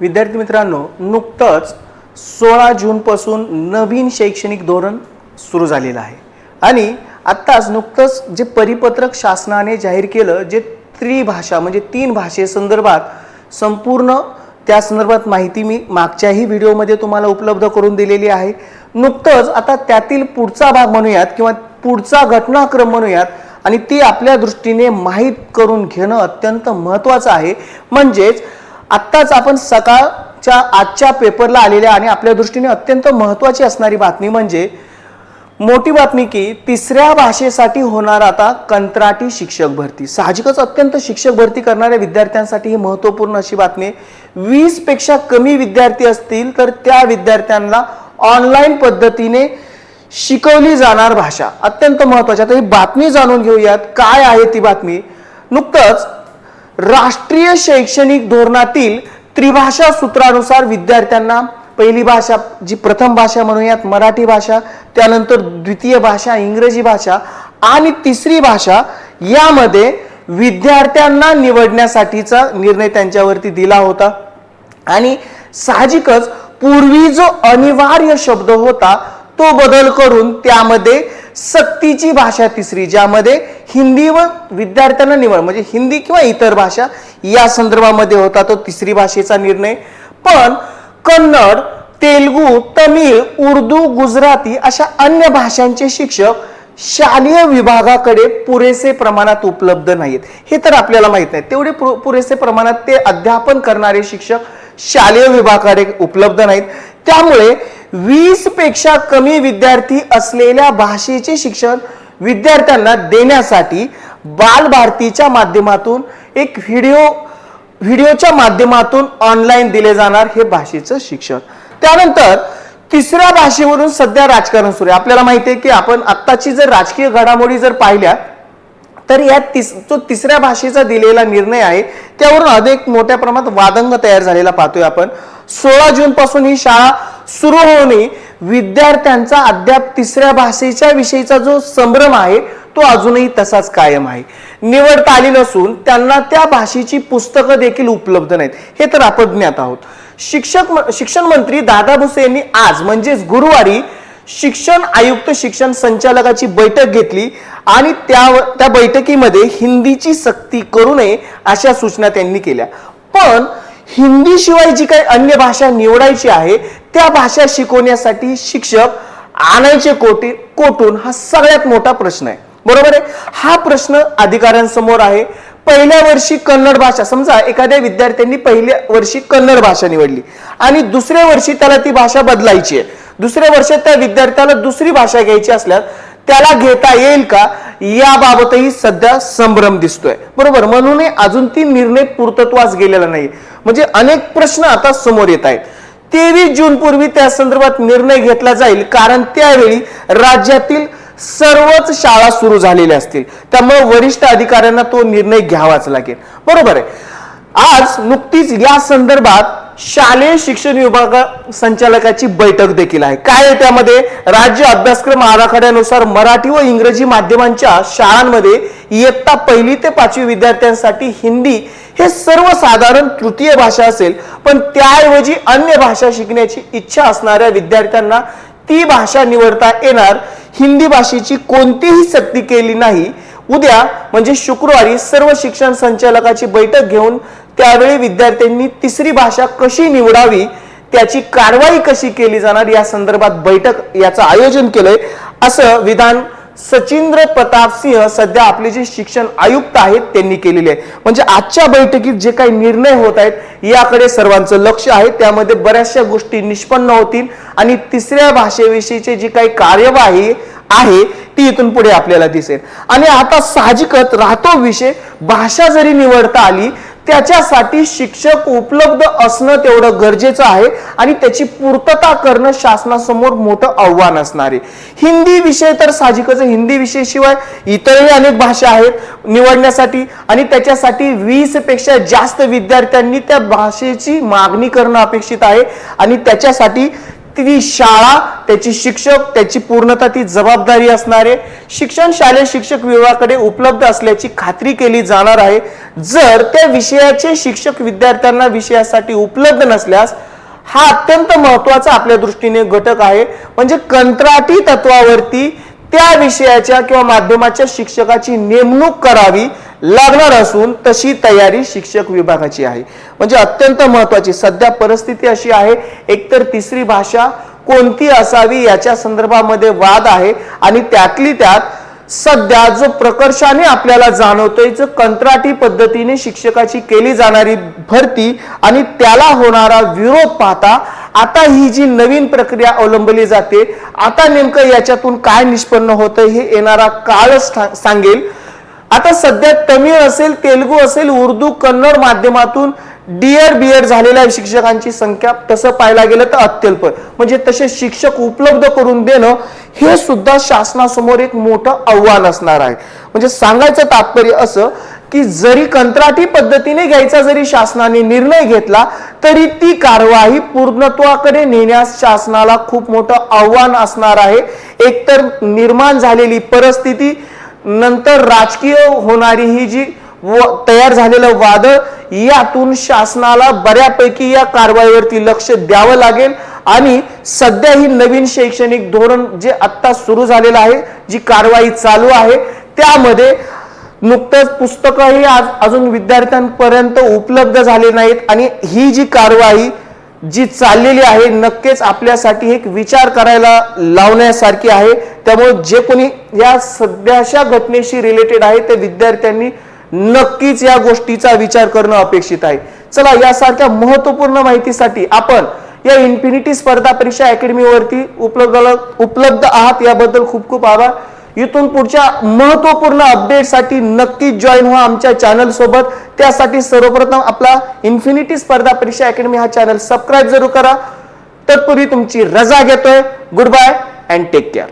विद्यार्थी मित्रांनो नुकतंच सोळा जूनपासून नवीन शैक्षणिक धोरण सुरू झालेलं आहे. आणि आत्ताच नुकतंच जे परिपत्रक शासनाने जाहीर केलं जे त्रिभाषा म्हणजे तीन भाषेसंदर्भात संपूर्ण त्या संदर्भात माहिती मी मागच्याही व्हिडिओमध्ये तुम्हाला उपलब्ध करून दिलेली आहे. नुकतंच आता त्यातील पुढचा भाग म्हणूयात किंवा पुढचा घटनाक्रम म्हणूयात आणि ती आपल्या दृष्टीने माहीत करून घेणं अत्यंत महत्त्वाचं आहे. म्हणजेच आत्ताच आपण सकाळच्या आजच्या पेपरला आलेल्या आणि आपल्या दृष्टीने अत्यंत महत्त्वाची असणारी बातमी म्हणजे मोठी बातमी की तिसऱ्या भाषेसाठी होणार आता कंत्राटी शिक्षक भरती. साहजिकच अत्यंत शिक्षक भरती करणाऱ्या विद्यार्थ्यांसाठी ही महत्त्वपूर्ण अशी बातमी आहे. कमी विद्यार्थी असतील तर त्या विद्यार्थ्यांना ऑनलाईन पद्धतीने शिकवली जाणार भाषा. अत्यंत महत्त्वाची. आता ही बातमी जाणून घेऊयात. काय आहे ती बातमी? नुकतंच राष्ट्रीय शैक्षणिक धोरणातील त्रिभाषा सूत्रानुसार विद्यार्थ्यांना पहिली भाषा जी प्रथम भाषा म्हणूयात मराठी भाषा त्यानंतर द्वितीय भाषा इंग्रजी भाषा आणि तिसरी भाषा यामध्ये विद्यार्थ्यांना निवडण्यासाठीचा निर्णय त्यांच्यावरती दिला होता. आणि साहजिकच पूर्वी जो अनिवार्य शब्द होता तो बदल करून त्यामध्ये सक्तीची भाषा तिसरी ज्यामध्ये हिंदी व विद्यार्थ्यांना निवड म्हणजे हिंदी किंवा इतर भाषा या संदर्भामध्ये होता तो तिसरी भाषेचा निर्णय. पण कन्नड तेलगू तमिळ उर्दू गुजराती अशा अन्य भाषांचे शिक्षक शालेय विभागाकडे पुरेसे प्रमाणात उपलब्ध नाहीत. हे तर आपल्याला माहीत नाही. तेवढे पु- पुरेसे प्रमाणात ते अध्यापन करणारे शिक्षक शालेय विभागाकडे उपलब्ध नाहीत. त्यामुळे वीसपेक्षा कमी विद्यार्थी असलेल्या भाषेचे शिक्षण विद्यार्थ्यांना देण्यासाठी बालभारतीच्या माध्यमातून एक व्हिडिओ व्हिडिओच्या माध्यमातून ऑनलाईन दिले जाणार हे भाषेचं शिक्षण. त्यानंतर तिसऱ्या भाषेवरून सध्या राजकारण सुरू आहे. आपल्याला माहिती आहे की आपण आत्ताची जर राजकीय घडामोडी जर पाहिल्या तर या तिस जो तिसऱ्या भाषेचा दिलेला निर्णय आहे त्यावरून अधिक मोठ्या प्रमाणात वादंग तयार झालेला पाहतोय आपण. सोळा जून पासून ही शाळा सुरू होणे विद्यार्थ्यांचा अद्याप तिसऱ्या भाषेच्या विषयीचा जो संभ्रम आहे तो अजूनही तसाच कायम आहे. निवडता आली नसून त्यांना त्या भाषेची पुस्तकं देखील उपलब्ध नाहीत. हे तर आपण ज्ञात आहोत. शिक्षक शिक्षण मंत्री दादा भुसे यांनी आज म्हणजेच गुरुवारी शिक्षण आयुक्त शिक्षण संचालकाची बैठक घेतली आणि त्या त्या बैठकीमध्ये हिंदीची सक्ती करू नये अशा सूचना त्यांनी केल्या. पण हिंदी शिवाय जी काही अन्य भाषा निवडायची आहे त्या भाषा शिकवण्यासाठी शिक्षक आणायचे कोटी कोटून हा सगळ्यात मोठा प्रश्न आहे. बरोबर आहे? हा प्रश्न अधिकाऱ्यांसमोर आहे. पहिल्या वर्षी कन्नड भाषा समजा एखाद्या विद्यार्थ्यांनी पहिल्या वर्षी कन्नड भाषा निवडली आणि दुसऱ्या वर्षी त्याला ती भाषा बदलायची आहे. दुसऱ्या वर्षात त्या विद्यार्थ्याला दुसरी भाषा घ्यायची असल्यास त्याला घेता येईल का? याबाबतही सध्या संभ्रम दिसतोय. बरोबर? म्हणून अजून ती निर्णय पूर्तत्वास गेलेला नाही म्हणजे अनेक प्रश्न आता समोर येत आहेत. तेवीस जून पूर्वी त्या संदर्भात निर्णय घेतला जाईल कारण त्यावेळी राज्यातील सर्वच शाळा सुरू झालेल्या असतील. त्यामुळे वरिष्ठ अधिकाऱ्यांना तो निर्णय घ्यावाच लागेल. बरोबर आहे. आज नुकतीच या संदर्भात शालेय शिक्षण विभाग संचालकाची बैठक देखील आहे. काय आहे त्यामध्ये? राज्य अभ्यासक्रम आराखड्यानुसार मराठी व इंग्रजी माध्यमांच्या शाळांमध्ये इयत्ता पहिली ते पाचवी विद्यार्थ्यांसाठी हिंदी हे सर्वसाधारण तृतीय भाषा असेल पण त्याऐवजी अन्य भाषा शिकण्याची इच्छा असणाऱ्या विद्यार्थ्यांना ती भाषा निवडता येणार. हिंदी भाषेची कोणतीही सक्ती केली नाही. उद्या म्हणजे शुक्रवारी सर्व शिक्षण संचालकाची बैठक घेऊन त्यावेळी विद्यार्थ्यांनी तिसरी भाषा कशी निवडावी त्याची कारवाई कशी केली जाणार या संदर्भात बैठक याचं आयोजन केलंय. असं विधान सचिंद्र प्रताप सिंह सध्या आपले जे शिक्षण आयुक्त आहेत त्यांनी केलेले आहे. म्हणजे आजच्या बैठकीत जे काही निर्णय होत आहेत याकडे सर्वांचं लक्ष आहे. त्यामध्ये बऱ्याचशा गोष्टी निष्पन्न होतील आणि तिसऱ्या भाषेविषयीची जी काही कार्यवाही आहे ती इथून पुढे आपल्याला दिसेल. आणि आता साहजिकच राहतो विषय. भाषा जरी निवडता आली त्याच्यासाठी शिक्षक उपलब्ध असणं तेवढं गरजेचं आहे आणि त्याची पूर्तता करणं शासनासमोर मोठं आव्हान असणार आहे. हिंदी विषय तर साहजिकच हिंदी विषय शिवाय इतरही अनेक भाषा आहेत निवडण्यासाठी आणि त्याच्यासाठी वीसपेक्षा जास्त विद्यार्थ्यांनी त्या भाषेची मागणी करणं अपेक्षित आहे आणि त्याच्यासाठी ती शाळा त्याची शिक्षक त्याची पूर्णतः ती जबाबदारी असणारे. शिक्षण शालेय शिक्षक विभागाकडे उपलब्ध असल्याची खात्री केली जाणार आहे. जर त्या विषयाचे शिक्षक विद्यार्थ्यांना विषयासाठी उपलब्ध नसल्यास हा अत्यंत महत्त्वाचा आपल्या दृष्टीने घटक आहे. म्हणजे कंत्राटी तत्वावरती त्या विषयाच्या किंवा माध्यमाच्या शिक्षकाची नेमणूक करावी. लागणार असून तशी तयारी शिक्षक विभागाची आहे. म्हणजे अत्यंत महत्वाची सध्या परिस्थिती अशी आहे एकतर तिसरी भाषा कोणती असावी याच्या संदर्भामध्ये वाद आहे आणि त्यातली त्यात सध्या जो प्रकर्षाने आपल्याला जाणवतोय जो कंत्राटी पद्धतीने शिक्षकाची केली जाणारी भरती आणि त्याला होणारा विरोध पाहता आता ही जी नवीन प्रक्रिया अवलंबली जाते आता नेमकं याच्यातून काय निष्पन्न होतं हे येणारा काळच ठा- सांगेल. आता सध्या तमिळ असेल तेलुगू असेल उर्दू कन्नड माध्यमातून डीएड बीएड झालेल्या शिक्षकांची संख्या तसं पाहायला गेलं तर अत्यल्प. म्हणजे तसे शिक्षक उपलब्ध करून देणं हे सुद्धा शासनासमोर एक मोठं आव्हान असणार आहे. म्हणजे सांगायचं तात्पर्य असं की जरी कंत्राटी पद्धतीने घ्यायचा जरी शासनाने निर्णय घेतला तरी ती कारवाई पूर्णत्वाकडे नेण्यास शासनाला खूप मोठं आव्हान असणार आहे. एकतर निर्माण झालेली परिस्थिती नंतर राजकीय होणारी ही जी व तयार झालेलं वादळ यातून शासनाला बऱ्यापैकी या कारवाईवरती लक्ष द्यावं लागेल. आणि सध्या ही नवीन शैक्षणिक धोरण जे आत्ता सुरू झालेलं आहे जी कारवाई चालू आहे त्यामध्ये नुकतंच पुस्तकंही आज अजून विद्यार्थ्यांपर्यंत उपलब्ध झाले नाहीत. आणि ही जी कारवाई जी चाललेली आहे नक्कीच आपल्यासाठी एक विचार करायला लावण्यासारखी आहे. त्यामुळे जे कोणी या सध्याच्या घटनेशी रिलेटेड आहे ते विद्यार्थ्यांनी नक्कीच या गोष्टीचा विचार करणं अपेक्षित आहे. चला यासारख्या महत्त्वपूर्ण माहितीसाठी आपण या इन्फिनिटी स्पर्धा परीक्षा अकॅडमीवरती उपलब्ध उपलब्ध आहात. याबद्दल खूप खूप आभार. इथून पुढच्या महत्त्वपूर्ण अपडेटसाठी नक्की जॉईन व्हा आमच्या चॅनल सोबत. त्यासाठी सर्वप्रथम आपला इन्फिनिटी स्पर्धा परीक्षा अकॅडमी हा चॅनल सबस्क्राईब जरूर करा. तत्पूर्वी तुमची रजा घेतोय. Good bye and take care